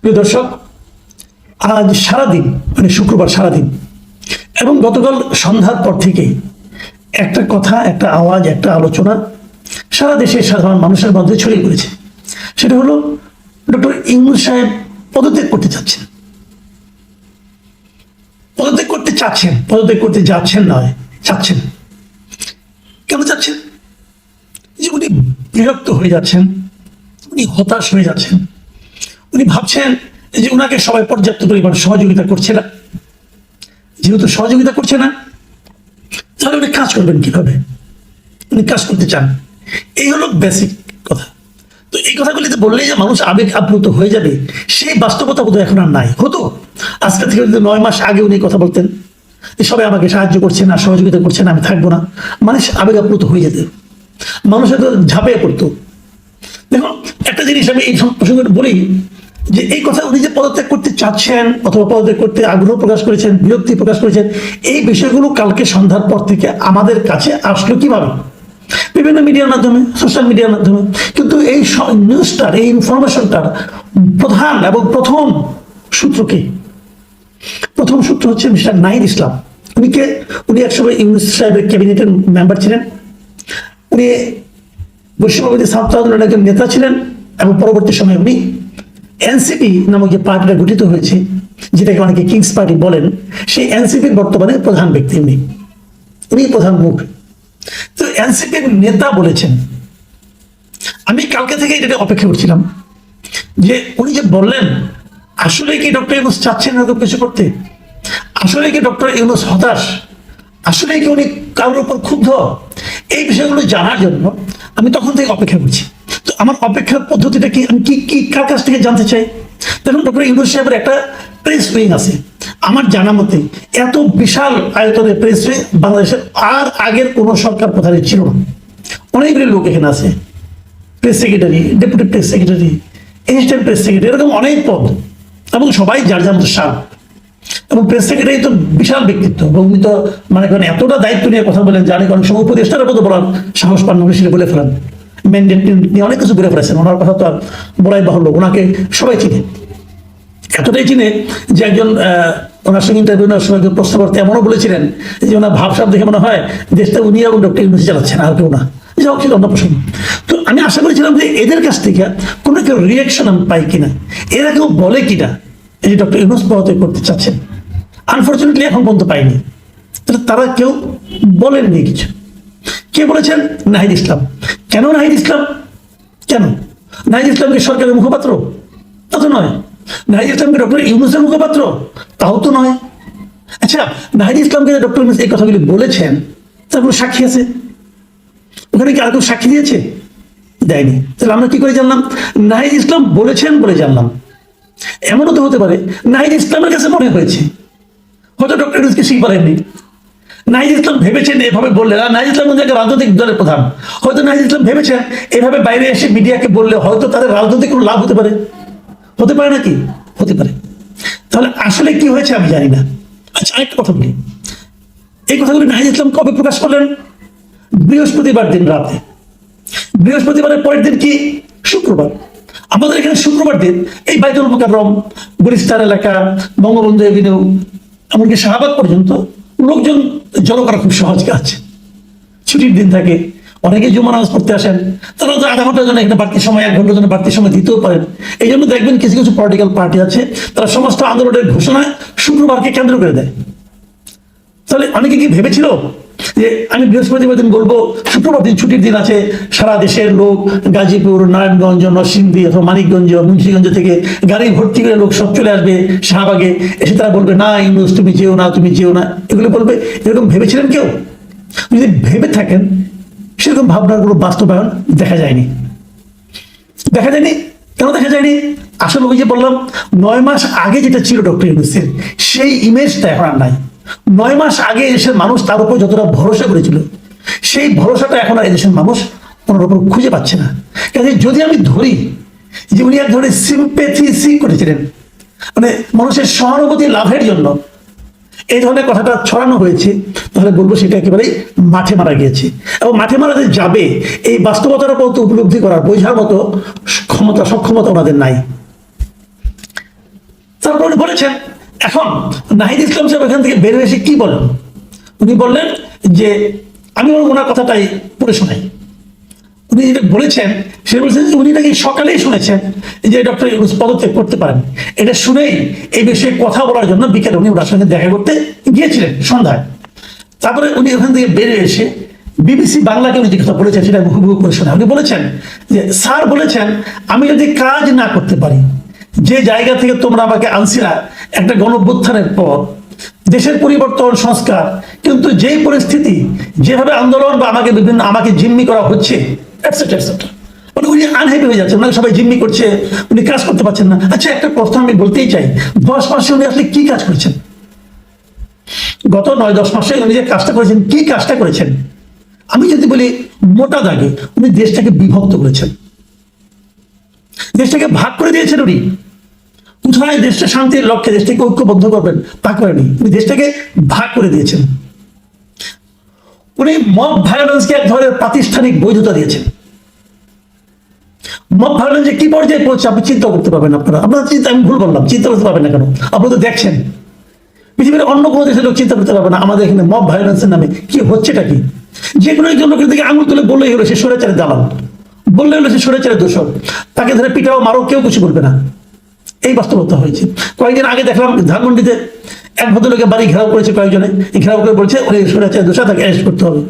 প্রিয় দর্শক, আজ সারাদিন মানে শুক্রবার সারাদিন, এবং গতকাল সন্ধ্যার পর থেকেই একটা কথা, একটা আওয়াজ, একটা আলোচনা সারা দেশের সাধারণ মানুষের মধ্যে ছড়িয়ে পড়েছে। সেটা হলো ডক্টর ইংলিশ সাহেব পদত্যাগ করতে চাচ্ছেন। পদত্যাগ করতে চাচ্ছেন, পদত্যাগ করতে যাচ্ছেন নয় চাচ্ছেন। কেন চাচ্ছেন? যে উনি বিরক্ত হয়ে যাচ্ছেন, উনি হতাশ হয়ে যাচ্ছেন। উনি ভাবছেন যে উনাকে সবাই পর্যাপ্ত পরিমাণ সহযোগিতা করছে না। যেহেতু সহযোগিতা করছে না, তাহলে উনি কাজ করবেন কীভাবে? উনি কাজ করতে চান। এই হলো বেসিক কথা। তো এই কথাগুলিতে বললেই যে মানুষ আবেগ আপ্লুত হয়ে যাবে, সেই বাস্তবতা বোধহয় এখন আর নাই। হতো? আজকে থেকে যদি নয় মাস আগে উনি কথা বলতেন সবাই আমাকে সাহায্য করছে না, সহযোগিতা করছে না, আমি থাকব না। মানুষ আবেগ আপ্লুত হয়ে যেত। মানুষ হয়তো ঝাঁপিয়ে পড়তো। দেখুন, একটা জিনিস আমি এই প্রসঙ্গে বলি। যে এই কথা উনি যে পদত্যাগ করতে চাচ্ছেন অথবা পদত্যাগ করতে আগ্রহ প্রকাশ করেছেন, বিরক্তি প্রকাশ করেছেন, এই বিষয়গুলো কালকে সন্ধ্যার পর থেকে আমাদের কাছে আসলো কীভাবে? বিভিন্ন মিডিয়ার মাধ্যমে, সোশ্যাল মিডিয়ার মাধ্যমে। কিন্তু এই নিউজটার, এই ইনফরমেশনটার প্রধান এবং প্রথম সূত্র কি? প্রথম সূত্র হচ্ছে মিস্টার নাহিদ ইসলাম। উনি কে? উনি একসময় ইউনুস সাহেবের ক্যাবিনেটের মেম্বার ছিলেন। উনি বৈশ্যবাদী ছাত্র আন্দোলনের একজন নেতা ছিলেন এবং পরবর্তী সময়ে উনি এনসিপি নামক যে পার্টিটা গঠিত হয়েছে, যেটাকে অনেকে কিংস পার্টি বলেন, সেই এনসিপির বর্তমানে প্রধান ব্যক্তি উনি উনি প্রধান মুখ। তো এনসিপির নেতা বলেছেন, আমি কালকে থেকে এটা অপেক্ষা করছিলাম, যে উনি যে বললেন, আসলে কি ডক্টর ইউনুস চাচ্ছেন এরকম কিছু করতে? আসলে কি ডক্টর ইউনুস হতাশ? আসলে কি উনি কারোর উপর ক্ষুব্ধ? এই বিষয়গুলো জানার জন্য আমি তখন থেকে অপেক্ষা করছি। আমার অপেক্ষার পদ্ধতিটা কি? আমি কি কি, কার কাছ থেকে জানতে চাই? দেখুন, ডক্টর ইউনুস সাহেবের একটা প্রেস উইং আছে। আমার জানা মতে, এত বিশাল আয়তনের প্রেস উইং বাংলাদেশের আর আগের কোনো সরকার প্রধানের ছিল না। অনেকগুলি লোক এখানে আছে। Press secretary deputy press secretary assistant press secretary এরকম অনেক পদ। এবং সবাই যার যার মতো সার এবং প্রেস সেক্রেটারি তো বিশাল ব্যক্তিত্ব। এবং উনি তো মানে এতটা দায়িত্ব নিয়ে কথা বলেন জানি অনেক সময় উপদেষ্টার মতো বলার সাহস পান বলে ফেলেন। ম্যান্ডেট নিয়ে অনেক কিছু বলে ফেলেছেন। ওনার কথা তো আর বলাই বাহুল্য। ওনাকে সবাই চিনে। এতটাই চিনে যে একজন ওনার সঙ্গে ইন্টারভিউ নেওয়ার সময় প্রশ্ন করতে এমনও বলেছিলেন যে ওনার ভাবসাব দেখে মনে হয় দেশটা উনি এবং ডক্টর ইউনুস চালাচ্ছেন, আর কেউ না। অন্য তো আমি আশা করেছিলাম যে এদের কাছ থেকে কোনো কেউ রিয়াকশন আমি পাই কিনা। এরা কেউ বলে কিনা এই ডক্টর ইউনুস করতে চাচ্ছেন। আনফর্চুনেটলি এখন পর্যন্ত পাইনি। তারা কেউ বলেননি কিছু। কে বলেছেন? নাহিদ ইসলাম। কেন নাহিদ ইসলাম? কেন? নাহিদ ইসলাম কি সরকারের মুখপাত্র? তা তো নয়। নাহিদ ইসলামকে ডক্টর ইউনুসের মুখপাত্র? তাও তো নয়। আচ্ছা নাহিদ ইসলামকে ডক্টর ইউনুস এই কথাগুলি বলেছেন, তার কোনো সাক্ষী আছে? ওখানে কি আর কেউ সাক্ষী দিয়েছে? দেয়নি। তাহলে আমরা কি করে জানলাম? নাহিদ ইসলাম বলেছেন বলে জানলাম। এমনও তো হতে পারে, নাহিদ ইসলামের কাছে মনে হয়েছে। হয়তো ডক্টর ইউনুসকে শিখ পারেননি নাহিদ ইসলাম ভেবেছেন এভাবে বললে নাহিদ ইসলাম কিন্তু রাজনৈতিক দলের প্রধান। হয়তো নাহিদ ইসলাম ভেবেছেন এভাবে বাইরে এসে মিডিয়াকে বললে হয়তো তাদের রাজনৈতিক কোনো লাভ হতে পারে। হতে পারে নাকি? হতে পারে। তাহলে আসলে কি হয়েছে আমি জানি না। আচ্ছা আরেকটা কথা বলি। এই কথাগুলি নাহিদ ইসলাম কবে প্রকাশ করলেন? বৃহস্পতিবার দিন রাতে। বৃহস্পতিবারের পরের দিন কি? শুক্রবার। আমাদের এখানে শুক্রবার দিন এই বাইতুল মোকাররম, গুলিস্তান এলাকা, বঙ্গবন্ধু এভিনিউ, এমনকি শাহবাগ পর্যন্ত লোকজন জড়ো করা খুব সহজ কাজ। ছুটির দিন থাকে, অনেকে জমা নামাজ পড়তে আসেন, তারা তো আধা ঘণ্টার জন্য এখানে বাড়তি সময়, এক ঘণ্টার জন্য বাড়তি সময় দিতেও পারেন। এই জন্য দেখবেন কিছু কিছু পলিটিক্যাল পার্টি আছে, তারা সমস্ত আন্দোলনের ঘোষণায় শুক্রবারকে কেন্দ্র করে দেয়। তাহলে অনেকে কি ভেবেছিল যে আমি বৃহস্পতিবার দিন বলব, শুক্রবার দিন ছুটির দিন আছে, সারা দেশের লোক গাজীপুর, নারায়ণগঞ্জ, নরসিংদী অথবা মানিকগঞ্জ, মুন্সিগঞ্জ থেকে গাড়ি ভর্তি করে লোক সব চলে আসবে শাহবাগে। এসে তারা বলবে, না ইউনুস তুমি যেও না, তুমি যেও না। এগুলো বলবে, এরকম ভেবেছিলেন কেউ? যদি ভেবে থাকেন, সেরকম ভাবনার কোনো বাস্তবায়ন দেখা যায়নি। দেখা যায়নি? কেন দেখা যায়নি? আসলে ওই যে বললাম, নয় মাস আগে যেটা ছিল ডক্টর ইউনুসের, সেই ইমেজটা এখন আর নাই। নয় মাস আগে এদেশের মানুষ তার উপর যতটা ভরসা করেছিল, সেই ভরসাটা এখন আর এদেশের মানুষ ওনার উপর খুঁজে পাচ্ছে না। কাজে যদি আমি ধরি, যে উনি এক ধরনের সিম্পেথি সি করেছিলেন মানে মানুষের সহানুভূতি লাভের জন্য, এই ধরনের কথাটা ছড়ানো হয়েছে, তাহলে বলব সেটা একেবারেই মাঠে মারা গিয়েছে। এবং মাঠে মারা যে যাবে, এই বাস্তবতার মতো উপলব্ধি করার বোঝার মতো ক্ষমতা, সক্ষমতা ওনাদের নাই। তারপর বলেছেন এখন নাহিদ ইসলাম সাহেব এখান থেকে বের এসে কি বলেন? উনি বললেন যে, আমি ওনার কথাটাই পড়ে শোনাই। উনি যেটা বলেছেন, সে বলছেন যে, উনি নাকি সকালেই শুনেছেন যে ডক্টর ইউনুস পদত্যাগ করতে পারেন। এটা শুনেই এই বিষয়ে কথা বলার জন্য বিকেলে উনি ওনার সঙ্গে দেখা করতে গিয়েছিলেন সন্ধ্যায়। তারপরে উনি ওখান থেকে বেরিয়ে এসে বিবিসি বাংলাকে উনি যে কথা বলেছেন সেটা হুবহু করে শোনা উনি বলেছেন যে, স্যার বলেছেন আমি যদি কাজ না করতে পারি। যে জায়গা থেকে তোমরা আমাকে আনছিলা, একটা গণভ্যুত্থানের পর দেশের পরিবর্তন, সংস্কার, কিন্তু যেই পরিস্থিতি, যেভাবে আন্দোলন বা আমাকে বিভিন্ন, আমাকে জিম্মি করা হচ্ছে। মানে উনি আনহ্যাপি হয়ে যাচ্ছেন ওনাকে সবাই জিম্মি করছে, উনি কাজ করতে পারছেন না। আচ্ছা একটা প্রশ্ন আমি বলতেই চাই, দশ মাসে উনি আসলে কি কাজ করেছেন? গত নয়, দশ মাসে উনি যে কাজটা করেছেন, কি কাজটা করেছেন? আমি যদি বলি মোটা দাগে, উনি দেশটাকে বিভক্ত করেছেন। দেশটাকে ভাগ করে দিয়েছেন উনি কোথায় দেশটা শান্তির লক্ষ্যে, দেশটাকে ঐক্যবদ্ধ করবেন? তা করেনি উনি দেশটাকে ভাগ করে দিয়েছেন। উনি মব ভায়োলেন্সকে এক ধরনের প্রাতিষ্ঠানিক বৈধতা দিয়েছেন। মব ভায়োলেন্স কি পর্যায়ে পৌঁছে, আপনি চিন্তা করতে পারবেন আপনারা। আপনারা চিন্তা, আমি ভুল বললাম, চিন্তা করতে পারবেন না কেন? আপনারা তো দেখছেন। পৃথিবীর অন্য কোনো দেশের লোক চিন্তা করতে পারবে না। আমাদের এখানে মব ভায়োলেন্সের নামে। কি হচ্ছেটা কি? যে কোনো একজন লোকের দিকে আঙুল তুলে বললেই হলো, সে সরেচারে দালাল। বললেই হলো সে সরেচারে দোষক তাকে ধরে পিটাও, মারো, কেউ কিছু বলবে না। এই বাস্তবতা হয়েছে। কয়েকদিন আগে দেখলাম ধানমন্ডিতে এক ভদ্রলোকের বাড়ি ঘেরাও করেছে কয়েকজনে। ঘেরাও করে বলছে উনি সরেচারে দোষা, তাকে অ্যারেস্ট করতে হবে।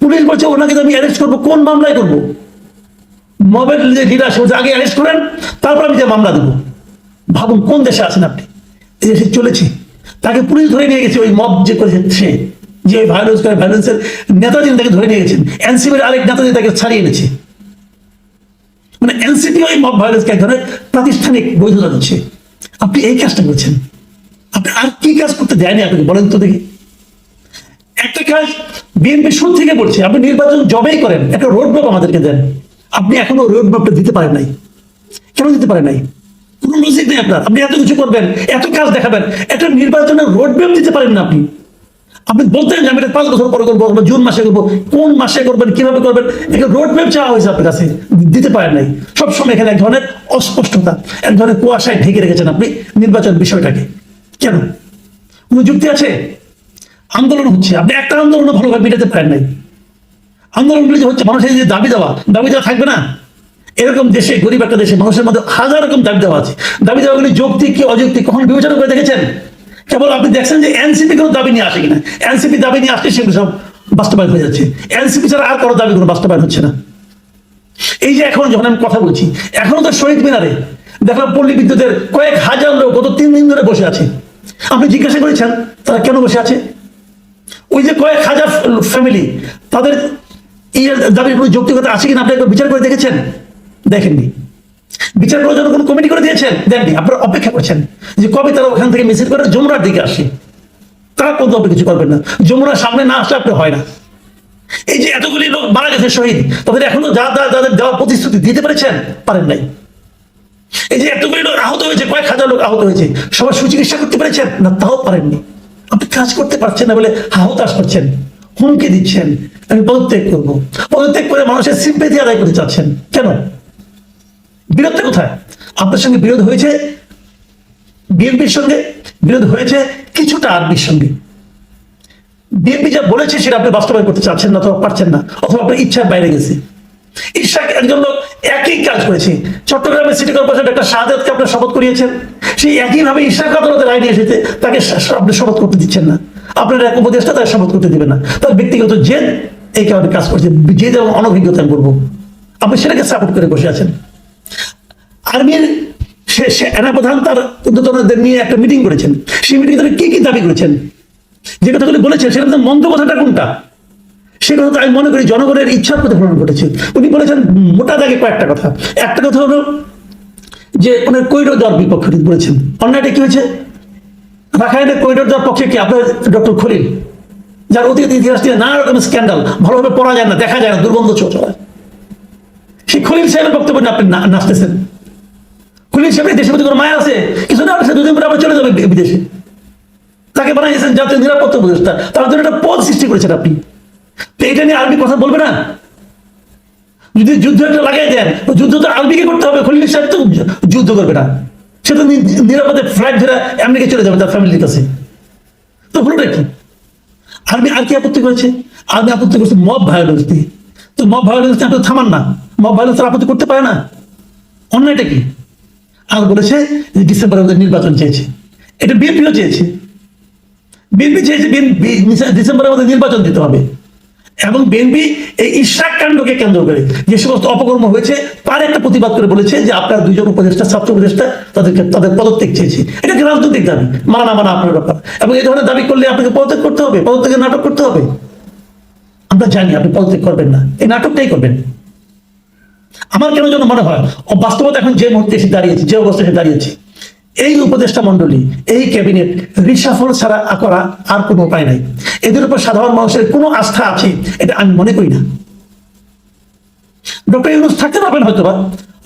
পুলিশ বলছে, ওনাকে আমি অ্যারেস্ট করব, কোন মামলায় করব? মবের যে লিডার সে আগে অ্যারেস্ট করেন, তারপর আমি যে মামলা দেবো। ভাবুন, কোন দেশে আছেন আপনি? এই দেশে চলেছে। তাকে পুলিশ ধরে নিয়ে গেছে, ওই মব যে করেছে সে, যে ওই ভায়োলেন্স করে ভায়োলেন্সের নেতা যিনি তাকে ধরে নিয়ে গেছেন। এনসিপির আরেক নেতা যিনি তাকে ছাড়িয়ে এনেছে। মানে এনসিপি ওই মব ভায়োলেন্সকে এক ধরনের প্রাতিষ্ঠানিক বৈধতা দিচ্ছে আপনি এই কাজটা করছেন। আপনি আর কি কাজ করতে দেয়নি আপনাকে? বলেন তো দেখি। একটা কাজ বিএনপি শুরু থেকে বলছে, আপনি নির্বাচন জবেই করেন, একটা রোড ম্যাপ আমাদেরকে দেন। আপনি এখনও রোড ম্যাপটা দিতে পারেন নাই। কেন দিতে পারেন নাই? কোনো লজিক নেই আপনার। আপনি এত কিছু করবেন, এত কাজ দেখাবেন, একটা নির্বাচনের রোড ম্যাপ দিতে পারেন না আপনি। আপনি বলতেন যে আমি এটা পাঁচ বছর পরে করব জুন মাসে করব। কোন মাসে করবেন, কীভাবে করবেন? একটা রোড ম্যাপ চাওয়া হয়েছে আপনার কাছে দিতে পারেন নাই। সবসময় এখানে এক ধরনের অস্পষ্টতা, এক ধরনের কুয়াশায় ঢেকে রেখেছেন আপনি নির্বাচন বিষয়টাকে। কেন? কোনো যুক্তি আছে? আন্দোলন হচ্ছে। আপনি একটা আন্দোলনও ভালোভাবে মেটাতে পারেন নাই। আন্দোলনগুলি যে হচ্ছে, মানুষের যে দাবি দেওয়া দাবি দেওয়া থাকবে না। এরকম দেশে, গরিব একটা দেশে মানুষের মধ্যে হাজার রকম দাবি দেওয়া আছে। দাবি দেওয়াগুলি যৌক্তিক কি অযৌক্তিক, কখন বিবেচনা করে দেখেছেন? কেবল আপনি দেখছেন যে এনসিপি কোনো দাবি নিয়ে আসে কিনা? এনসিপি দাবি নিয়ে আসলে সেগুলো সব বাস্তবায়ন হয়ে যাচ্ছে। এনসিপি ছাড়া আর কারও দাবি, কোনো বাস্তবায়ন হচ্ছে না। এই যে এখন যখন আমি কথা বলছি, এখনও তো শহীদ মিনারে দেখলাম পল্লী বিদ্যুতের কয়েক হাজার লোক, গত তিন দিন ধরে বসে আছে। আপনি জিজ্ঞাসা করেছেন, তারা কেন বসে আছে? ওই যে কয়েক হাজার ফ্যামিলি, তাদের ইয়ের দাবির কোনো যৌক্তিকতা আছে কিনা? আপনি একবার বিচার করে দেখেছেন? দেখেননি। বিচার করার জন্য কোনো কমিটি করে দিয়েছেন দেননি আপনারা অপেক্ষা করছেন যে কবে তারা ওখান থেকে মিছিল করে যমুনার দিকে আসে। তারা কোনো কিছু করবেন না। যমুনার সামনে না আসলে আপনি হয় না। এই যে এতগুলি লোক মারা গেছে শহীদ, তাদের এখনও যা যা, যাদের দেওয়া প্রতিশ্রুতি দিতে পেরেছেন, পারেন নাই। এই যে এতগুলি লোক আহত হয়েছে, কয়েক হাজার লোক আহত হয়েছে সবাই সুচিকিৎসা করতে পেরেছেন? না, তাও পারেননি। আপনি কাজ করতে পারছেন না বলে হাহতাশ করছেন। হুমকি দিচ্ছেন। আমি পদত্যাগ করব। পদত্যাগ করে মানুষের সিম্পেথি আদায় করতে চাচ্ছেন। কেন? বিরোধটা কোথায়? আপনার সঙ্গে বিরোধ হয়েছে বিএনপির সঙ্গে? বিরোধ হয়েছে কিছুটা আর্মির সঙ্গে। বিএনপি যা বলেছে সেটা আপনি বাস্তবায়ন করতে চাচ্ছেন না অথবা পারছেন না, অথবা আপনার ইচ্ছার বাইরে গেছে। ইশাক একজন লোক একই কাজ করেছে। চট্টগ্রামের সিটি কর্পোরেশন একটা শাহাদাতকে আপনার শপথ করিয়েছেন। সেই একইভাবে ইশাক আদালতের আইনে এসেছে, তাকে আপনি শপথ করতে দিচ্ছেন না। আপনার এক উপদেষ্টা তাকে শপথ করতে দিবে না। তার ব্যক্তিগত জেদ এই কারণে কাজ করছে। জেদ এবং অনভিজ্ঞতা বলব। আপনি সেটাকে সাপোর্ট করে বসে আছেন। আর্মির সেনাপ্রধান তার উদ্যোতনদের নিয়ে একটা মিটিং করেছেন। সেই মিটিংয়ে তারা কি কি দাবি করেছেন? যে কথাগুলি বলেছেন সেটা তো মন্দ কথাটা কোনটা? সে কথা তো আমি মনে করি জনগণের ইচ্ছার প্রতিফলন ঘটেছে। উনি বলেছেন মোটা দাগে কয়েকটা কথা। একটা কথা হলো যে ওনার করিডোর দেওয়ার বিপক্ষে বলেছেন। অন্যটা কি হয়েছে? রাখাইনের করিডোর দেওয়ার পক্ষে কি আপনার ডক্টর খলিল, যার অতীত ইতিহাস দিয়ে নানা রকম স্ক্যান্ডাল ভালোভাবে পড়া যায় না, দেখা যায় না, দুর্গন্ধ চলে। সেই খলিল সাহেবের বক্তব্য আপনি নাচতেছেন। খলিল সাহেবের দেশের প্রতি কোনো মায়া আছে? কিছু না সে দুদিন পরে আবার চলে যাবে বিদেশে। তাকে বানিয়েছেন জাতীয় নিরাপত্তা উপদেষ্টা। তার জন্য একটা পদ সৃষ্টি করেছেন আপনি। এটা নিয়ে আরবি কথা বলবে না? যদি যুদ্ধ একটা লাগাই দেন যুদ্ধ তো আরবিকে করতে হবে খলিল সাহেব তো যুদ্ধ করবে না। সে তো নিরাপদে ফ্লাইট ধরে আমেরিকা চলে যাবে তার ফ্যামিলির কাছে। তো হলোটা কি? আর্মি আর কি আপত্তি করেছে? আর্মি আপত্তি করছে মব ভায়োলেন্স দিয়ে তো মব ভায়োলেন্স আপনি থামান না। মব ভায়োলেন্স আপত্তি করতে পারে না। অন্যটা কি? আর বলেছে যে ডিসেম্বরের মধ্যে নির্বাচন চেয়েছে। এটা বিএনপিও চেয়েছে। বিএনপি চেয়েছে ডিসেম্বরের মধ্যে নির্বাচন দিতে হবে। এবং বিএনপি এই ইশরাক কাণ্ডকে কেন্দ্র করে যে সমস্ত অপকর্ম হয়েছে, তার একটা প্রতিবাদ করে বলেছে যে আপনার দুজন উপদেষ্টা, ছাত্র উপদেষ্টা তাদেরকে তাদের পদত্যাগ চেয়েছে। এটা রাজনৈতিক দাবি? মানা মানা আপনার ব্যাপার। এবং এই ধরনের দাবি করলে আপনাকে পদত্যাগ করতে হবে, পদত্যাগের নাটক করতে হবে। আমরা জানি আপনি পদত্যাগ করবেন না। এই নাটকটাই করবেন। আমার কেন যেন মনে হয়, ও বাস্তবতা এখন যে মুহূর্তে এসে দাঁড়িয়েছে, যে অবস্থায় এসে দাঁড়িয়েছে, এই উপদেষ্টা মন্ডলী এই ক্যাবিনেট রিসাফল ছাড়া করা আর কোনো উপায় নাই। এদের উপর সাধারণ মানুষের কোনো আস্থা আছে, এটা আমি মনে করি না। ডক্টর ইউনুস থাকতে পারবেন হয়তো বা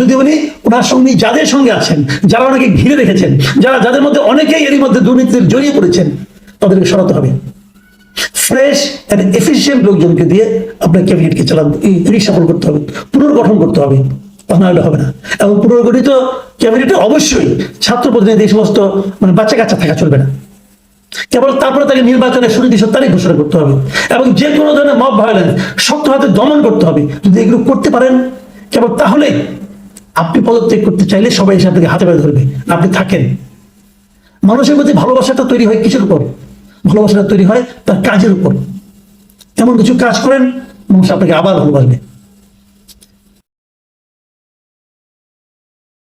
যদি উনি ওনার সঙ্গে, যাদের সঙ্গে আছেন, যারা ওনাকে ঘিরে রেখেছেন, যারা, যাদের মধ্যে অনেকেই এরই মধ্যে দুর্নীতিতে জড়িয়ে পড়েছেন, তাদেরকে সরাতে হবে। ফ্রেশ অ্যান্ড এফিসিয়েন্ট লোকজনকে দিয়ে আপনার ক্যাবিনেটকে চালান। রিসাফল করতে হবে, পুনর্গঠন করতে হবে। তা না হবে না। এবং পুনর্গঠিত ক্যাবিনেটে অবশ্যই ছাত্র প্রতিনিধি এই সমস্ত মানে বাচ্চা কাচ্চা থাকা চলবে না। কেবল তারপরে তাকে সুনির্দিষ্ট তারিখ ঘোষণা করতে হবে। এবং যে কোনো ধরনের মব ভায়োলেন্স শক্ত হাতে দমন করতে হবে। যদি এগুলো করতে পারেন, কেবল তাহলে আপনি পদত্যাগ করতে চাইলে সবাই এসে আপনাকে হাতে পায়ে ধরবে। আপনি থাকেন। মানুষের প্রতি ভালোবাসাটা তৈরি হয় কিসের উপর? ভালোবাসাটা তৈরি হয় তার কাজের উপর। এমন কিছু কাজ করেন মানুষ আপনাকে আবার ভালোবাসবে।